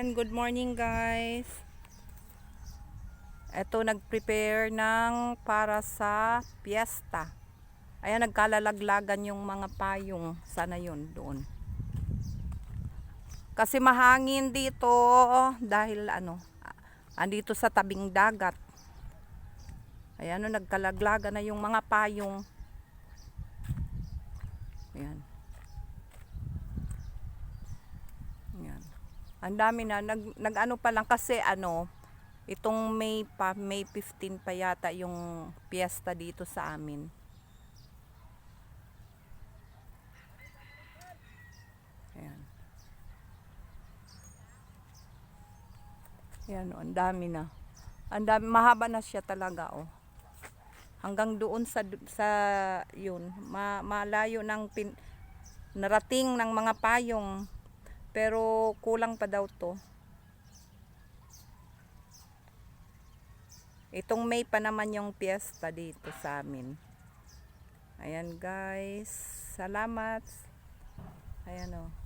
Ayan, good morning guys. Ito nag-prepare ng para sa piyesta. Ayan, nagkalalaglagan yung mga payong. Sana yun, doon. Kasi mahangin dito dahil ano, andito sa tabing dagat. Ayan, no, nagkalaglagan na yung mga payong. Ayan. Ayan. Ang dami na nag nag-ano pa lang kasi ano itong May pa May 15 pa yata yung piyesta dito sa amin. Ayan. Ayan, oh, ang dami na. Ang dami, mahaba na siya talaga, oh. Hanggang doon sa, sa yun, ma, malayo ng pin, narating ng mga payong. Pero kulang pa daw to. Itong May pa naman yung piyesta dito sa amin. Ayan guys. Salamat. Ayan oh. o.